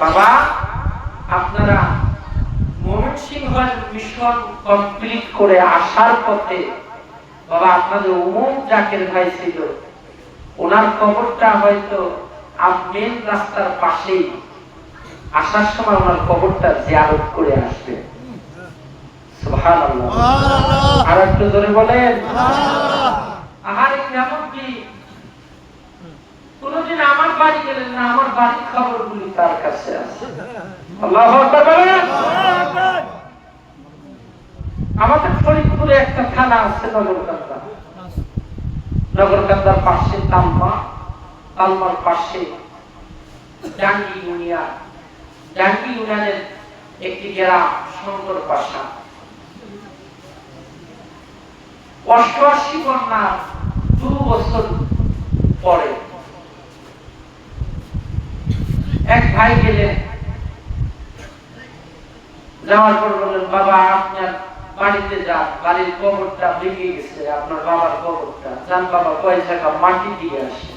বাবা আপনারা ময়মনসিংহের মিশন কমপ্লিট করে আসার পথে বাবা আপনাদের অমুক জাকের ভাই ছিল। ওনার কবরটা হয়তো মেন রাস্তার পাশেই। আসার সময় ওনার কবরটা জিয়ারত করে আসবে। আর একটু জোরে বলেন। আহারে কি? কোনদিন আমার বাড়ি গেলেন না আমার বাড়ির খবরগুলি তার কাছে আছে? আল্লাহু আমাদের ফরিদপুরে একটা থানা আছে নগরকান্দা। নগরকান্দার পাশে তালমা তালমার পাশে ডাঙ্গি ইউনিয়ন। ডাঙ্গি ইউনিয়নের একটি গ্রাম শঙ্কর পাশা। অষ্টআশি বন্যার দু বছর পরে ভাই গেলেন যাওয়ার পর বললেন, বাবা আপনার বাড়িতে যান। বাড়ির কবরটা ভেঙে গেছে, আপনার বাবার কবরটা। যান বাবা টাকা মাটি দিয়ে আসে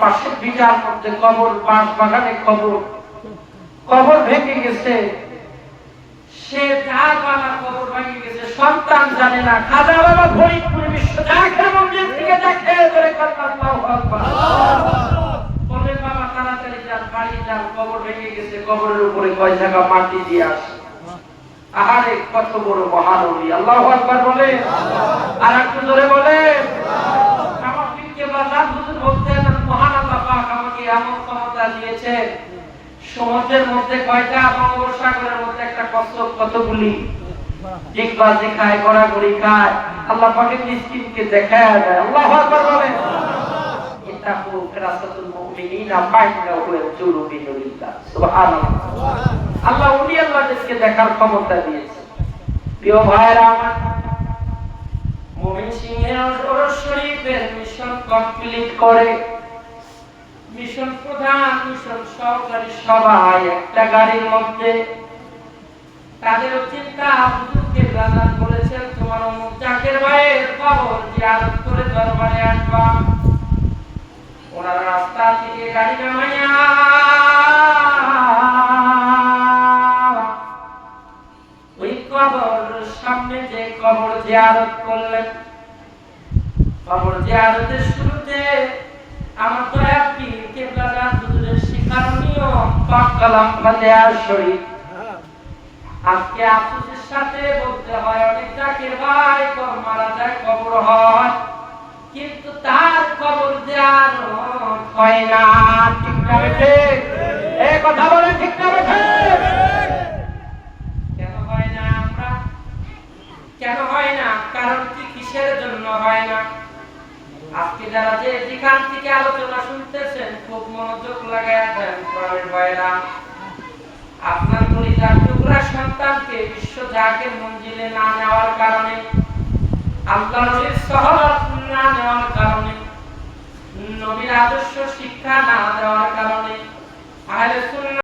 পাশে কবর। কবর ভেঙে গেছে। সে যার বাবা কবর ভেঙে গেছে, সন্তান জানে না, খাজা বাবা ফরিদপুর বিশ্ব জাকের মন্দির থেকে দেখে ধরে বলে, বাবা, তাড়াতাড়ি যান, বাড়ি যান, কবর ভেঙে গেছে, কবরের উপরে কয় জায়গা মাটি দিয়ে আসে আহারে, কত বড় মহানবী আল্লাহু আকবার বলে। আর একটু জোরে বলে, আমার পীরকে বাজার হুজুর বলতেন, মহান আল্লাহ আমাকে এমন ক্ষমতা দিয়েছে সমুদ্রের মধ্যে কয়টা বঙ্গোপসাগরের মধ্যে একটা কচ্ছপ, কতগুলি? ডিগবাজি খায়, গড়াগড়ি খায়। আল্লাহ পাকের মিসকিনকে দেখায় দেয়। আল্লাহু আকবার বলে ইন্নাহু ফিরাসাতুল মুমিনিনা বাইনাহু ওয়া জুলুবি নুরিল্লাহ সুবহানাল্লাহ। আল্লাহ উনি আল্লাহদেরকে দেখার ক্ষমতা দিয়েছে। প্রিয় ভাইরা আমার, মুমিন সিংহের ওরস শরীফের মিশন কমপ্লিট করে মিশন প্রধান, মিশন সহকারী সবাই একটা গাড়ির মধ্যে। তাদের চিন্তা, হুজুরকে প্রদান করেছেন তোমার অমুক জাকের ভাইয়ের খবর জিয়ারত করে দরবারে আসবা? ওনারা রাস্তা থেকে গাড়ি নামাইয়া ওই কবর সামনে যে কবর জিয়ারত করলেন। কবর জিয়ারতের শুরুতে আমার দয়া পাক কালাম ফাতিহা আজকে আফসোসের সাথে বলতে হয়, অনেক জাকির ভাই কর মারা যায়, কবর হয়, কিন্তু তার কবর দেওয়ার হয় না। ঠিক না এ কথা বলে ঠিক না বেঠে কেন হয় না আমরা কেন হয় না কারণ কি কিসের জন্য হয় না যারা যে থেকে আলোচনা শুনতেছেন, খুব মনোযোগ আপনার পরিচার টুকরা সন্তানকে বিশ্ব জাগের মঞ্জিলে না নেওয়ার কারণে সহবত না কারণে, নবীর আদর্শ শিক্ষা না দেওয়ার